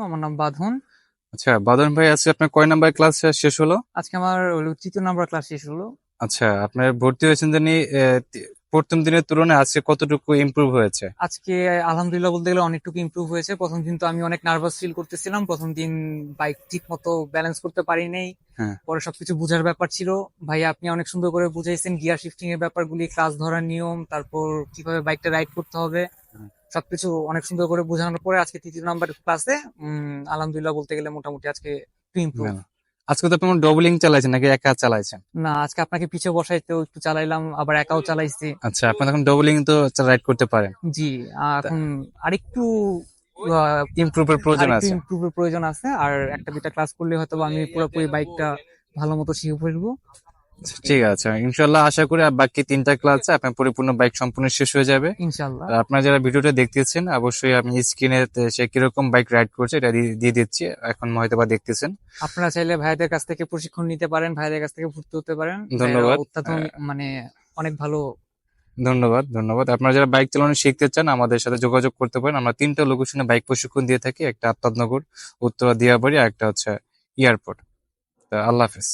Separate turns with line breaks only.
আমার নাম বাঁধন।
আচ্ছা বাদন ভাই আজকে আপনার কয় নাম্বার ক্লাস শেষ হলো?
আজকে আমার তৃতীয় নাম্বার ক্লাস শেষ হলো।
আচ্ছা আপনার ভর্তি হয়েছেন জানি আহ, তি- প্রথম দিনের তুলনায় আজকে কতটুকু ইমপ্রুভ হয়েছে?
আজকে আলহামদুলিল্লাহ বলতে গেলে অনেকটুকু ইমপ্রুভ হয়েছে। প্রথম দিন তো আমি অনেক নার্ভাস ফিল করতেছিলাম। প্রথম দিন বাইক ঠিক মতো ব্যালেন্স করতে পারি নাই।
হ্যাঁ।
পরে সবকিছু বোঝার ব্যাপার ছিল। ভাই আপনি অনেক সুন্দর করে বুঝাইছেন গিয়ার শিফটিং এর ব্যাপারগুলি ক্লাস ধরার নিয়ম তারপর কীভাবে বাইকটা রাইড করতে হবে।
হুম।
সবকিছু অনেক সুন্দর করে বোঝানোর পরে আজকে তৃতীয় নাম্বার ক্লাসে আলহামদুলিল্লাহ বলতে গেলে মোটামুটি আজকে একটু ইমপ্রুভ
আজকে তো আপনি ডবলিং চালাইছেন নাকি একা চালাইছেন?
না আজকে আপনাকে পিছে বসাইতেও একটু চালাইলাম আবার একাও চালাইছি।
আচ্ছা আপনি এখন ডবলিং তো রাইড করতে পারেন।
জি আর এখন আরেকটু
ইমপ্রুভের প্রয়োজন আছে।
ইমপ্রুভের প্রয়োজন আছে আর একটা দুইটা ক্লাস করলে হয়তো বা আমি পুরোপুরি বাইকটা ভালো মতো শিখে ফেলব।
ঠিক আছে। ইনশাল্লাহ আশা করি বাকি তিনটা ক্লাস আপনার পরিপূর্ণ বাইক সম্পূর্ণ শেষ হয়ে যাবে।
ইনশাল্লাহ
আপনারা যারা ভিডিওটা দেখতেছেন অবশ্যই আমি স্ক্রিনে সে কীরকম বাইক রাইড করছে এটা দিয়ে দিচ্ছি। এখন হয়তো বা দেখতেছেন।
আপনারা চাইলে ভাইদের কাছ থেকে প্রশিক্ষণ নিতে পারেন ভাইদের কাছ থেকে ভর্তি হতে পারেন।
ধন্যবাদ।
অত্যাধুনিক মানে অনেক ভালো
ধন্যবাদ ধন্যবাদ। আপনারা যারা বাইক চালানো শিখতে চান আমাদের সাথে যোগাযোগ করতে পারেন। আমরা তিনটা লোকেশনে বাইক প্রশিক্ষণ দিয়ে থাকি একটা আত্মাদনগর উত্তরা দিয়াবাড়ি আর একটা হচ্ছে এয়ারপোর্ট আল্লাহ হাফেজ।